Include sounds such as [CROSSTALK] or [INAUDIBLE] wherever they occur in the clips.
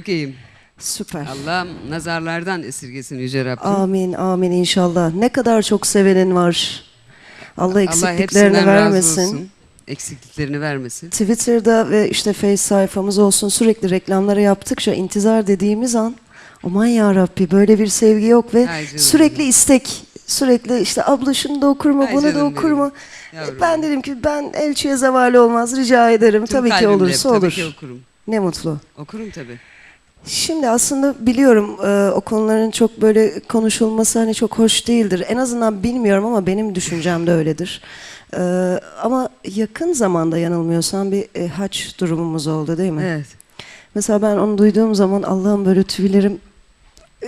Çok iyiyim. Süper. Allah nazarlardan esirgesin Yüce Rabbim. Amin amin inşallah. Ne kadar çok sevenin var. Allah Allah eksikliklerini hepsinden vermesin. razı olsun. Eksikliklerini vermesin. Twitter'da ve işte Face sayfamız olsun sürekli reklamları yaptıkça intizar dediğimiz an aman ya Rabbi böyle bir sevgi yok ve Ay sürekli benim. istek. Sürekli işte abla şunu da okur mu, Ay bunu da okur mu? Ben dedim ki ben elçiye zeval olmaz rica ederim. Tüm tabii ki olursa tabii olur. ki okurum. Ne mutlu. Okurum tabii. Şimdi aslında biliyorum e, o konuların çok böyle konuşulması hani çok hoş değildir. En azından bilmiyorum ama benim düşüncem de öyledir. E, ama yakın zamanda yanılmıyorsam bir e, haç durumumuz oldu değil mi? Evet. Mesela ben onu duyduğum zaman Allah'ım böyle tüylerim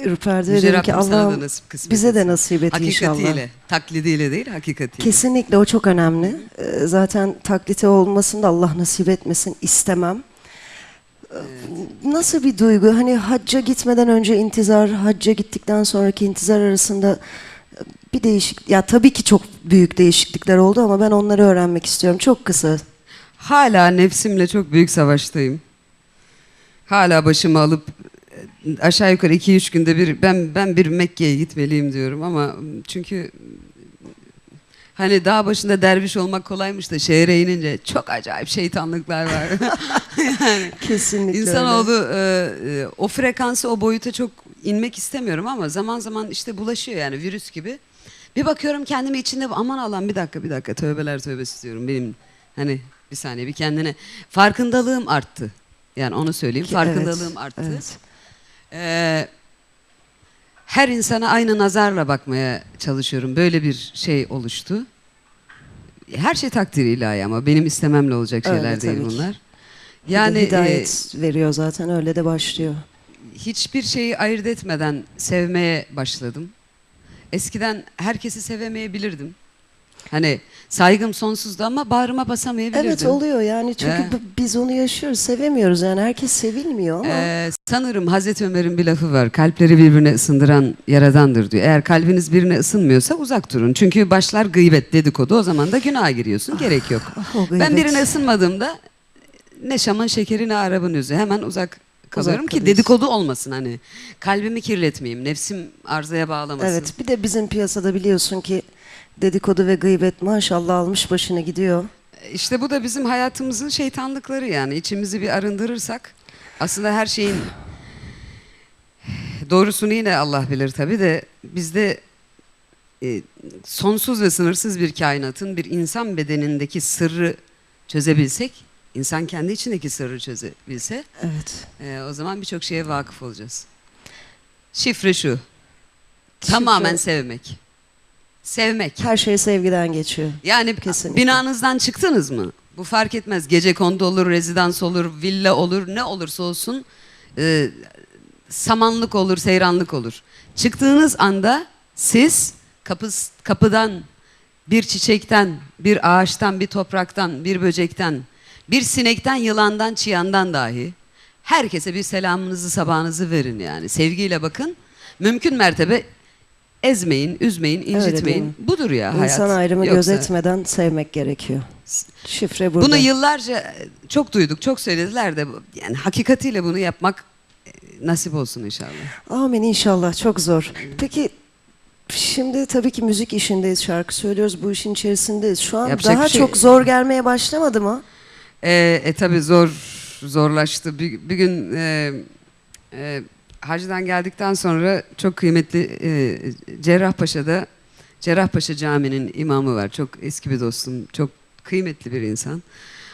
ürperdi ve Yüce dedim ki Rabbim sana da Allah'ım nasip kısmet bize de etsin. nasip et inşallah. Hakikatiyle, taklidiyle değil hakikatiyle. Kesinlikle o çok önemli. Ee, Zaten taklite olmasını da Allah nasip etmesin istemem. Ee, Nasıl bir duygu? Hani hacca gitmeden önce intizar, hacca gittikten sonraki intizar arasında e, bir değişik... Ya tabii ki çok büyük değişiklikler oldu ama ben onları öğrenmek istiyorum. Çok kısa. Hala nefsimle çok büyük savaştayım. Hala başımı alıp e, aşağı yukarı 2-3 günde bir ben ben bir Mekke'ye gitmeliyim diyorum ama çünkü hani dağ başında derviş olmak kolaymış da şehre inince çok acayip şeytanlıklar var. [LAUGHS] yani Kesinlikle. İnsanoğlu e, e, o frekansı o boyuta çok inmek istemiyorum ama zaman zaman işte bulaşıyor yani virüs gibi. Bir bakıyorum kendimi içinde aman Allah'ım bir dakika bir dakika tövbeler tövbesi diyorum benim hani bir saniye bir kendine farkındalığım arttı. Yani onu söyleyeyim farkındalığım evet, arttı. evet. Ee, her insana aynı nazarla bakmaya çalışıyorum. Böyle bir şey oluştu. Her şey takdir ilahi ama benim istememle olacak Öyle şeyler değil tabii ki. bunlar. Bir Yani e, hidayet veriyor zaten öyle de başlıyor. hiçbir şeyi ayırt etmeden sevmeye başladım. Eskiden herkesi sevemeyebilirdim. Hani saygım sonsuzdu ama bağrıma basamayabilirdim. Evet oluyor yani çünkü Ee? biz onu yaşıyoruz sevemiyoruz yani herkes sevilmiyor ama Ee, sanırım Hazreti Ömer'in bir lafı var. Kalpleri birbirine ısındıran yaradandır diyor. Eğer kalbiniz birine ısınmıyorsa uzak durun. Çünkü başlar gıybet dedikodu o zaman da günaha giriyorsun. Gerek yok. Ah, o Ben birine ısınmadığımda ne şamın şekeri ne arabın özü. Hemen uzak kalıyorum ki dedikodu olmasın hani. Kalbimi kirletmeyeyim. Nefsim arzaya bağlamasın. Evet bir de bizim piyasada biliyorsun ki dedikodu ve gıybet maşallah almış başını gidiyor. İşte bu da bizim hayatımızın şeytanlıkları yani. İçimizi bir arındırırsak aslında her şeyin doğrusunu yine Allah bilir tabii de bizde e, sonsuz ve sınırsız bir kainatın bir insan bedenindeki sırrı çözebilsek, insan kendi içindeki sırrı çözebilse Evet. e, o zaman birçok şeye vakıf olacağız. Şifre şu. Tamamen Şifre- sevmek. Sevmek. Her şey sevgiden geçiyor. Yani Kesinlikle. binanızdan çıktınız mı? Bu fark etmez. Gece kondu olur, rezidans olur, villa olur, ne olursa olsun. e, samanlık olur, seyranlık olur. Çıktığınız anda siz kapı, kapıdan, bir çiçekten, bir ağaçtan, bir topraktan, bir böcekten, bir sinekten, yılandan, çıyandan dahi herkese bir selamınızı, sabahınızı verin yani. Sevgiyle bakın. Mümkün mertebe ezmeyin, üzmeyin, incitmeyin. Budur ya hayat. İnsan ayrımı Yoksa- gözetmeden sevmek gerekiyor. Şifre burada. Bunu yıllarca çok duyduk, çok söylediler de yani hakikatiyle bunu yapmak e, nasip olsun inşallah. Amin inşallah çok zor. Peki şimdi tabii ki müzik işindeyiz, şarkı söylüyoruz, bu işin içerisindeyiz. Şu an Yapacak daha şey- çok zor gelmeye başlamadı mı? E, e tabi zor, zorlaştı. Bir, bir gün e, e, hacdan geldikten sonra çok kıymetli e, Cerrahpaşa'da Cerrahpaşa Camii'nin imamı var. Çok eski bir dostum, çok kıymetli bir insan.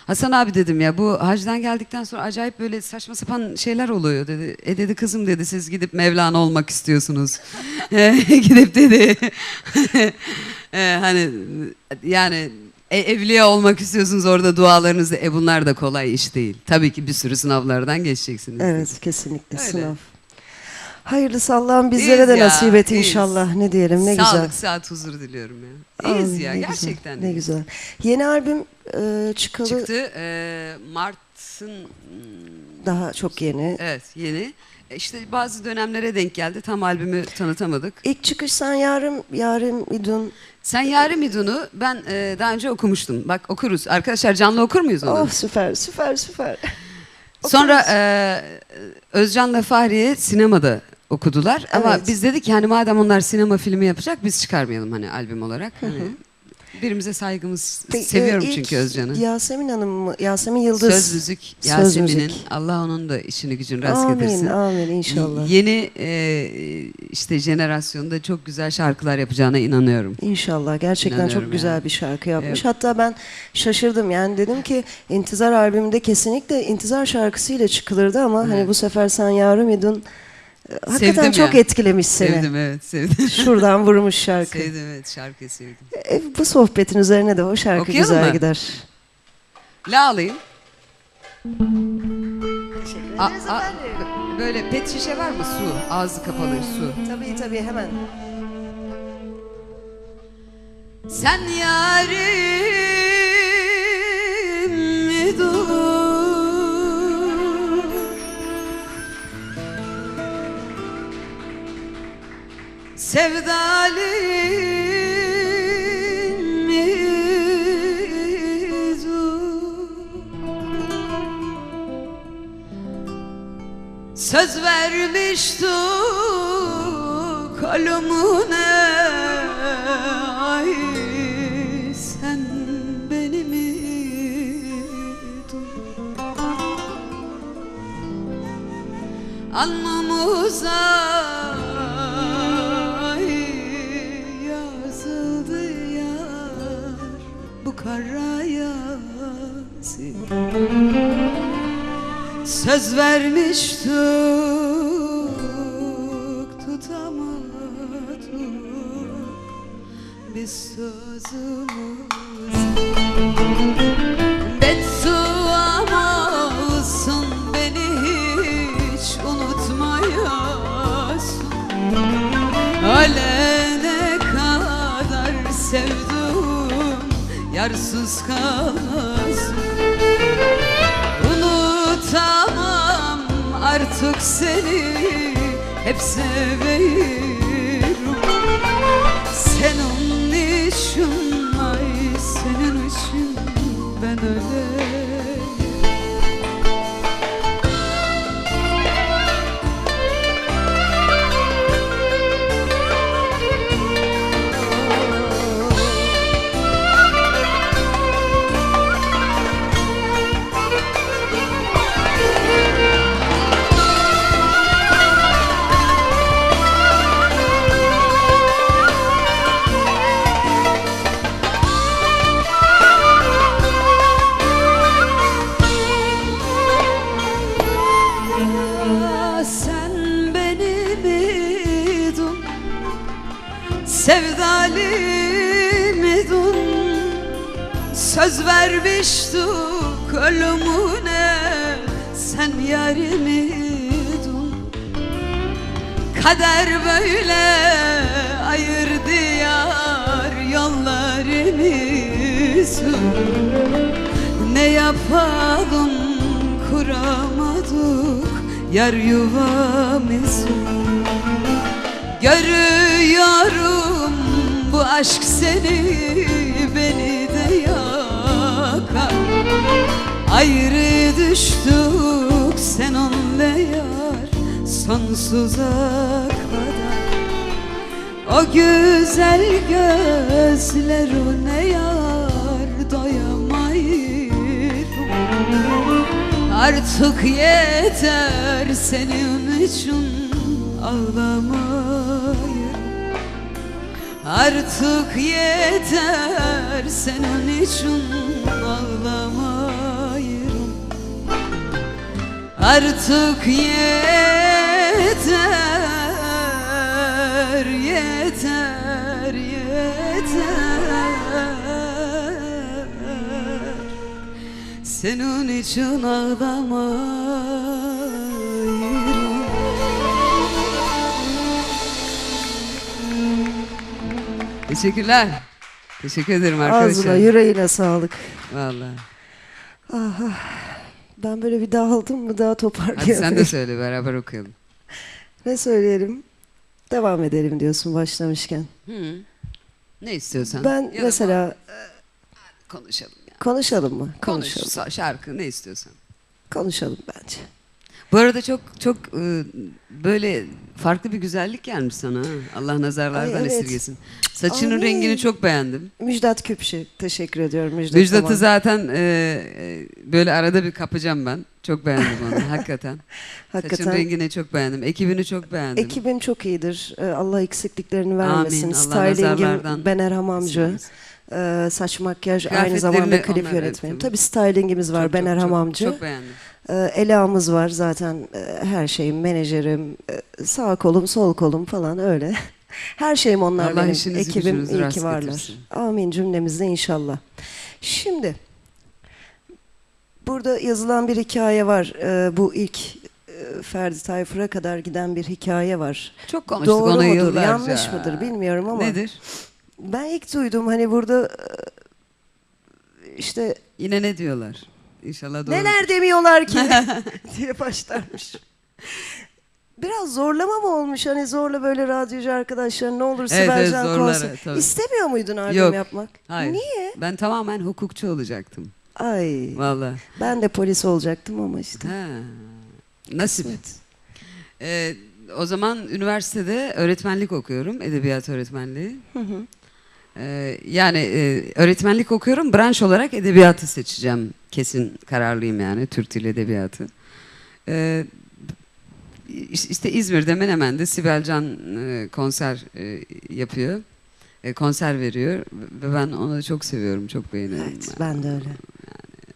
Hasan abi dedim ya bu hacdan geldikten sonra acayip böyle saçma sapan şeyler oluyor dedi. E dedi kızım dedi siz gidip Mevlana olmak istiyorsunuz. [LAUGHS] E, gidip dedi [LAUGHS] e, hani yani e, evliya olmak istiyorsunuz orada dualarınızı e bunlar da kolay iş değil. Tabii ki bir sürü sınavlardan geçeceksiniz. Evet kesinlikle Öyle. sınav. Hayırlısı Allah'ım bizlere İyiyiz de ya, nasip et iyiyiz. inşallah. Ne diyelim ne Sağlık, güzel. sıhhat, huzur diliyorum ya. İyiyiz Amin, ya ne gerçekten. Güzel, ne iyiyiz. güzel. Yeni albüm e, çıkalı Çıktı e, Mart'ın daha çok yeni. evet yeni. E, İşte bazı dönemlere denk geldi. Tam albümü tanıtamadık. İlk çıkış sen yarım yarım idun. Sen Yarim İdun'u ben e, daha önce okumuştum. Bak okuruz. Arkadaşlar canlı okur muyuz onu? Oh süper süper süper. Sonra Okuruz. e, Özcan'la Fahriye sinemada okudular ama Evet. biz dedik ki hani madem onlar sinema filmi yapacak biz çıkarmayalım hani albüm olarak. Hani birimize saygımız Peki, seviyorum e, ilk çünkü Özcan'ı. Yasemin Hanım mı? Yasemin Yıldız. Söz müzik Söz Yasemin'in müzik. Allah onun da işini gücünü rast Amin, getirsin. amin inşallah. Yeni e, işte jenerasyonda çok güzel şarkılar yapacağına inanıyorum. İnşallah gerçekten İnanıyorum çok güzel yani. bir şarkı yapmış. Evet. Hatta ben şaşırdım yani dedim ki İntizar albümünde kesinlikle İntizar şarkısıyla çıkılırdı ama hani bu sefer sen yarım idun e, hakikaten Sevdim çok ya. etkilemiş seni. Sevdim evet sevdim. Şuradan vurmuş şarkı. sevdim evet şarkıyı sevdim. E, bu sohbetin üzerine de o şarkı Okuyalım güzel mı? gider. La alayım. Teşekkür A- a- böyle pet şişe var mı su? Ağzı kapalı su. Tabii tabii hemen. Sen yarim Sevdalim mi dur? Söz vermiştik ölümüne Ay sen beni mi ay Söz vermiştik tutamadık Biz sözümüz Bedduamazsın beni hiç unutmayasın. Ölene kadar sevdim yarsız kalmasın artık seni hep severim. Senin için Kader böyle ayırdı yar yollarımızı ne yapalım kuramadık yar yuvamızı Görüyorum bu aşk seni beni de yakar. Ayrı düştük sen onunla yar sonsuza kadar. O güzel gözler o ne yar doyamayırım Artık yeter senin için ağlamayırım Artık yeter senin için ağlamayırım Artık yeter, Senin için ağlamayırım Teşekkürler. Teşekkür ederim Ağzına arkadaşlar. yüreğine sağlık. Vallahi. Aha. Ben böyle bir dağıldım mı daha Hadi toparlayamıyorum. sen de söyle beraber okuyalım. [LAUGHS] Ne söyleyelim? Devam edelim diyorsun başlamışken. Hı. Ne istiyorsan. Ben Ya da mesela konuşalım ya. Konuşalım mı? Konuş Konuşalım. şarkı ne istiyorsan. Konuşalım bence. Bu arada çok çok e, böyle farklı bir güzellik gelmiş sana. ha. Allah nazarlardan Ay, evet. esirgesin. Saçının Amin. rengini çok beğendim. Müjdat Küpşü. Teşekkür ediyorum Müjdat. Müjdat'ı Aman. zaten e, e, böyle arada bir kapacağım ben. Çok beğendim onu [LAUGHS] hakikaten. Saçın Hakikaten. rengini çok beğendim. Ekibini çok beğendim. Ekibim çok iyidir. Ee, Allah eksikliklerini Amin. vermesin. Allah Styling'im nazarlardan Ben Erham Amcı. Silmesin. Ee, saç makyaj aynı zamanda klip onlar- yönetmenim. Tabii stylingimiz var Çok, Ben çok, Erham çok, Amcı. Çok beğendim. Ee, Ela'mız var zaten e, her şeyim, menajerim, e, sağ kolum, sol kolum falan öyle. [LAUGHS] Her şeyim onlar Allah benim. işinizi Ekibim gücünüzü iyi rast ki varlar. getirsin. Amin cümlemizde inşallah. Şimdi burada yazılan bir hikaye var. Ee, bu ilk e, Ferdi Tayfur'a kadar giden bir hikaye var. Çok konuştuk Doğru onu mudur, yıllarca. yanlış mıdır bilmiyorum ama Nedir? Ben ilk duydum hani burada e, işte Yine ne diyorlar? İnşallah doğru. Neler demiyorlar ki [LAUGHS] [LAUGHS] diye başlarmış. Biraz zorlama mı olmuş? Hani zorla böyle radyocu arkadaşlar ne olur Evet, Sibel evet, Can zorlar, konser. evet, tabii. İstemiyor muydun albüm Yok, yapmak? Hayır. Niye? Ben tamamen hukukçu olacaktım. Ay Vallahi. ben de polis olacaktım ama işte. Ha. Nasip. Ee, o zaman üniversitede öğretmenlik okuyorum. Edebiyat öğretmenliği. Hı hı. Ee, yani e, öğretmenlik okuyorum. Branş olarak edebiyatı seçeceğim. Kesin kararlıyım yani. Türk Dili Edebiyatı. Ee, iş- işte İzmir'de Menemen'de Sibel Can e, konser e, yapıyor. E, konser veriyor. Ve ben onu çok seviyorum. Çok beğeniyorum. Evet ben de öyle.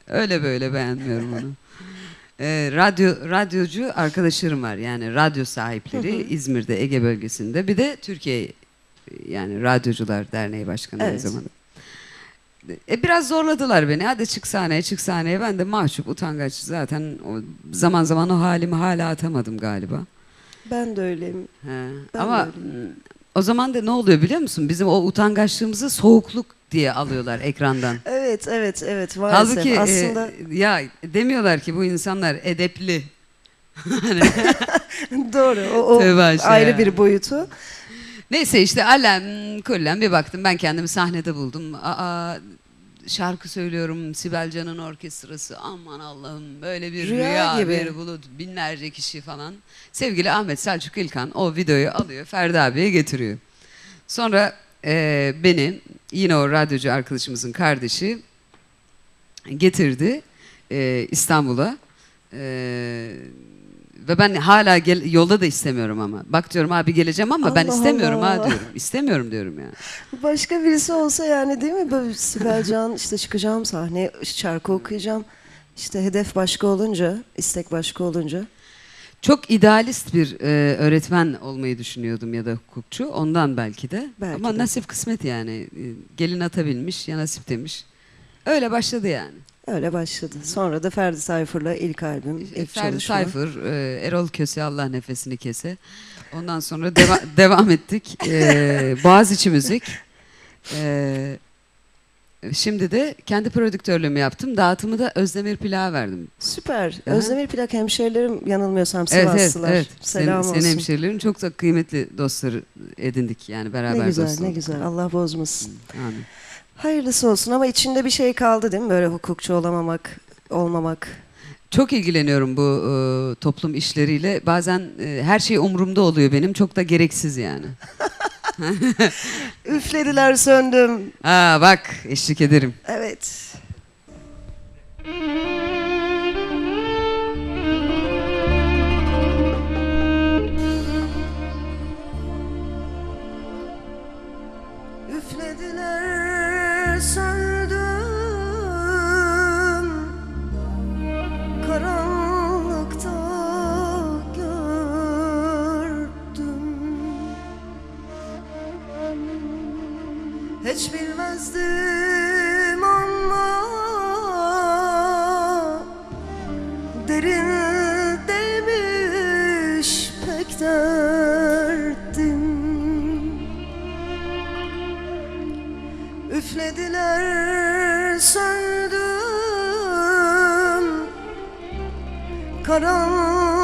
Öyle böyle beğenmiyorum onu. Ee, radyo radyocu arkadaşlarım var. Yani radyo sahipleri Hı hı. İzmir'de, Ege bölgesinde. Bir de Türkiye yani Radyocular Derneği Başkanı Evet. zamanda. E, biraz zorladılar beni. Hadi çık sahneye, çık sahneye. Ben de mahcup, utangaç. Zaten o, zaman zaman o halimi hala atamadım galiba. Ben de öyleyim. He. Ben Ama de öyleyim. o zaman da ne oluyor biliyor musun? Bizim o utangaçlığımızı soğukluk diye alıyorlar ekrandan. Evet evet evet maalesef. Halbuki e, Aslında ya demiyorlar ki bu insanlar edepli. [LAUGHS] doğru. O, o aşağı ayrı ya. bir boyutu. Neyse işte alem kullem bir baktım ben kendimi sahnede buldum. Aa, şarkı söylüyorum Sibel Can'ın orkestrası aman Allah'ım böyle bir Rüya rüya, gibi. bir bulut binlerce kişi falan. Sevgili Ahmet Selçuk İlkan o videoyu alıyor Ferdi abiye getiriyor. Sonra e, beni yine o radyocu arkadaşımızın kardeşi getirdi e, İstanbul'a. E, ve ben hala gel, yolda da istemiyorum ama. Bak diyorum abi geleceğim ama ben Allah istemiyorum Allah. ha diyorum. İstemiyorum diyorum ya. Başka birisi olsa yani değil mi? Böyle Sibel Can işte çıkacağım sahneye şarkı okuyacağım. İşte hedef başka olunca, istek başka olunca. Çok idealist bir e, öğretmen olmayı düşünüyordum ya da hukukçu. Ondan belki de. Belki ama de. nasip kısmet yani. E, gelin atabilmiş ya nasip demiş. Öyle başladı yani. Öyle başladı. Sonra da Ferdi Tayfur'la ilk albüm, ilk Ferdi çalışma. Tayfur, e, Erol Köse Allah nefesini kese. Ondan sonra deva- [LAUGHS] devam ettik. E, Boğaziçi Müzik. E, şimdi de kendi prodüktörlüğümü yaptım. Dağıtımı da Özdemir Plak'a verdim. Süper. Aha. Özdemir Plak hemşerilerim yanılmıyorsam Evet evet. Sivaslılar. evet. Selam senin, olsun. senin hemşerilerin çok da kıymetli dostları edindik yani beraber ne güzel dost ne olduk. güzel. Allah bozmasın. Amin. Hayırlısı olsun ama içinde bir şey kaldı değil mi? Böyle hukukçu olamamak, olmamak. Çok ilgileniyorum bu e, toplum işleriyle. Bazen e, her şey umurumda oluyor benim. Çok da gereksiz yani. [LAUGHS] Üflediler söndüm. Ha bak eşlik ederim. Evet. Derdim Üflediler söndüm. Karanlıkta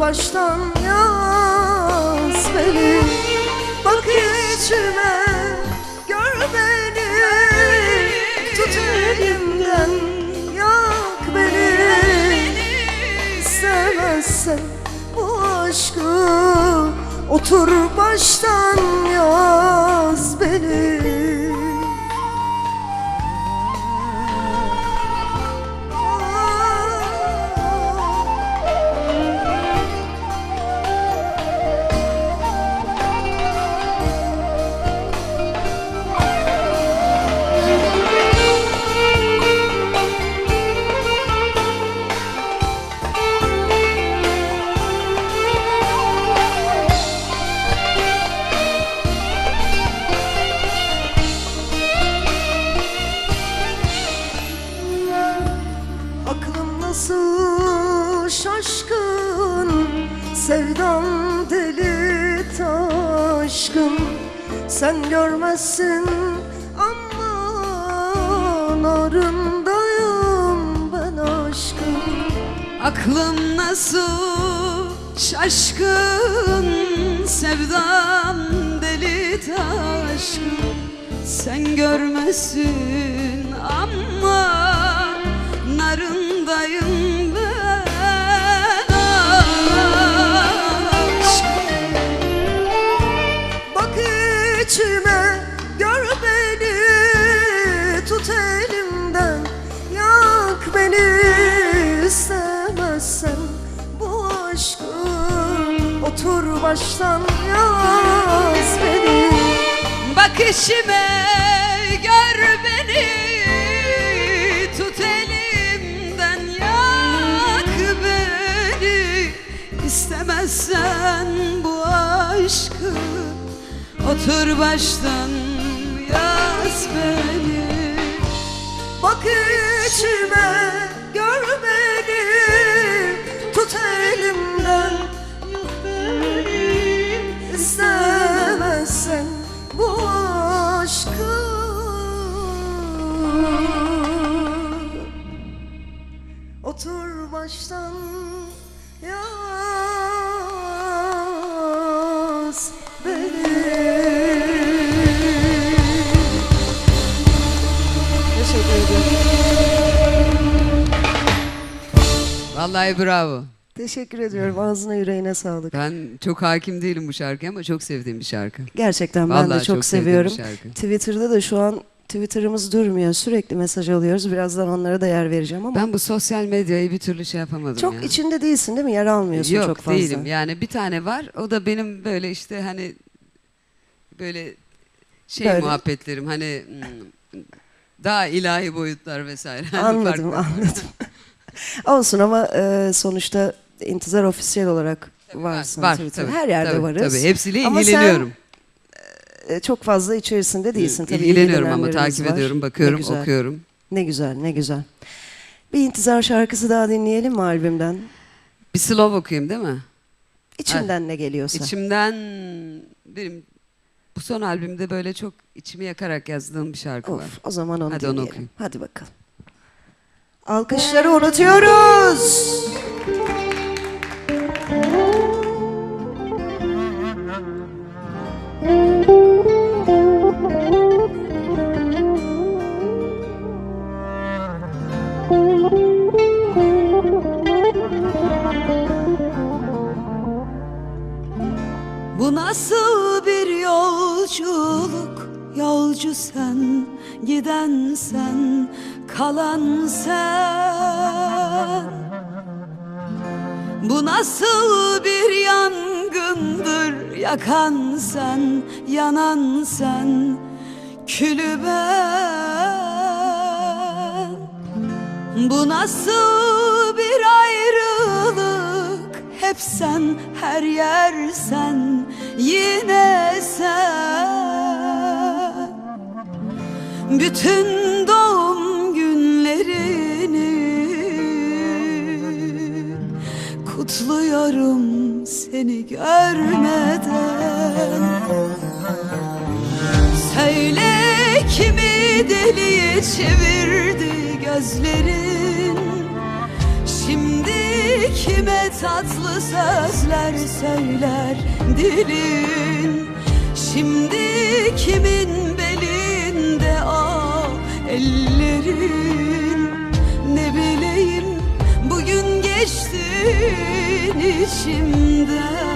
baştan yaz beni. Bak içime gör beni Tut elimden yak beni. İstemezsen bu aşkı Otur baştan yaz beni şaşkın Sevdam deli taşkın. Sen görmesin ama Narındayım Baştan yaz beni. Bak işime gör beni. Tut elimden yak beni. İstemezsen bu aşkı Otur baştan Vallahi bravo Teşekkür ediyorum. Ağzına yüreğine sağlık. Ben çok hakim değilim bu şarkıya ama çok sevdiğim bir şarkı Gerçekten ben Vallahi de çok, çok sevdiğim bir seviyorum. şarkı. Twitter'da da şu an Twitter'ımız durmuyor. Sürekli mesaj alıyoruz. Birazdan onlara da yer vereceğim ama Ben bu sosyal medyayı bir türlü şey yapamadım çok ya. içinde değilsin değil mi? Yer almıyorsun Yok çok fazla. değilim yani bir tane var o da benim böyle işte hani böyle şey Böyle. muhabbetlerim hani hmm, daha ilahi boyutlar vesaire. [LAUGHS] Hani Anladım, farklı. anladım. [LAUGHS] [LAUGHS] Olsun ama e, sonuçta intizar ofisiyel olarak Tabii varsın var, Twitter. tabii, Her yerde tabii, varız. Tabii hepsiyle Ama sen. E, çok fazla içerisinde değilsin tabii. İlgileniyorum ama takip var. ediyorum, bakıyorum, ne güzel, okuyorum. Ne güzel, ne güzel. Bir intizar şarkısı daha dinleyelim mi albümden? Bir slow okuyayım değil mi? İçinden ne geliyorsa. İçimden benim bu son albümde böyle çok içimi yakarak yazdığım bir şarkı var. Of, o zaman onu Hadi onu dinleyelim. okuyayım. Hadi bakalım. Alkışları unutuyoruz. Bu nasıl bir yangındır Yakan sen, yanan sen, külü ben Bu nasıl bir ayrılık? Hep sen, her yer sen Yine sen. Bütün Kutluyorum seni görmeden. Söyle kimi deliye çevirdi gözlerin. Şimdi kime tatlı sözler söyler dilin? Şimdi kimin belinde o ellerin? Ne bileyim bugün geçtin içimden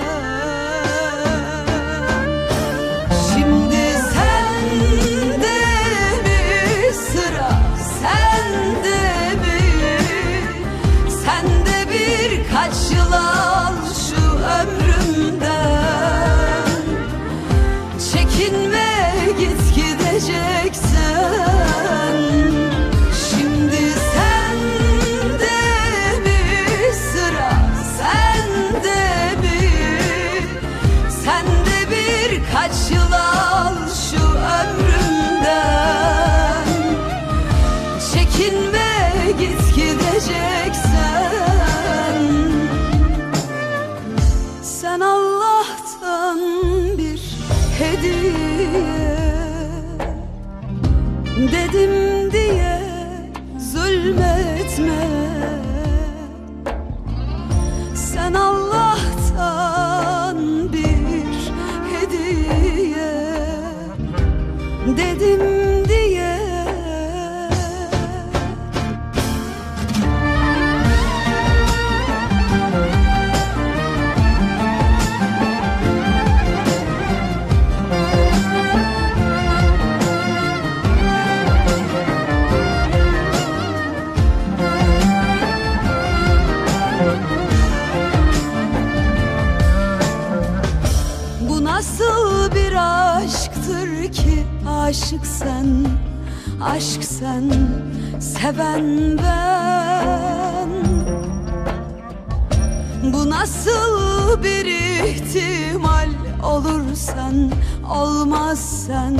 Bu nasıl bir ihtimal olursan, olmazsan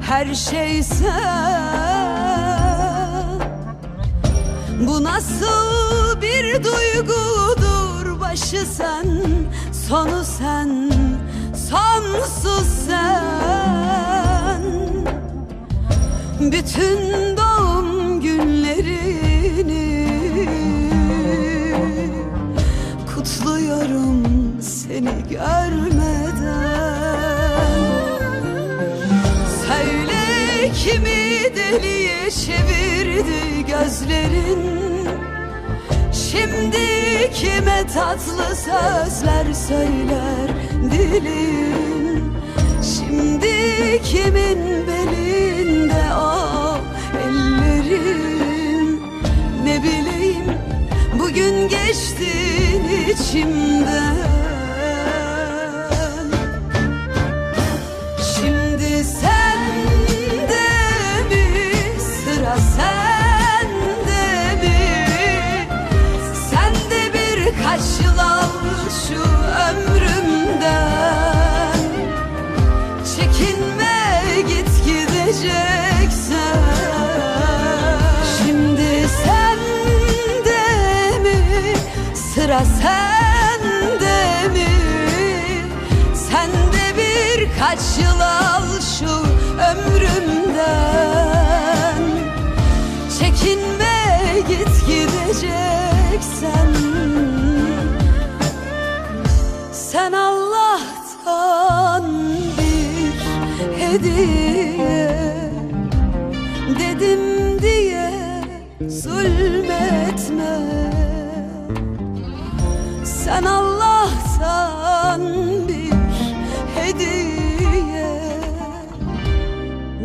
her şey sen bu nasıl bir duygudur başı sen Sonu sen Sonsuz sen? Bütün doğum görmeden. Söyle kimi deliye çevirdi gözlerin. Şimdi kime tatlı sözler söyler dilin? Şimdi kimin belinde o ellerin? Ne bileyim bugün geçtin içimden Birkaç yıl al şu ömrümden. Çekinme git gideceksen. Şimdi sende mi? Sıra sende hediye Dedim diye zulmetme Sen Allah'tan bir hediye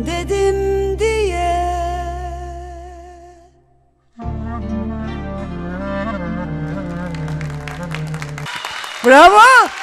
Dedim diye Bravo!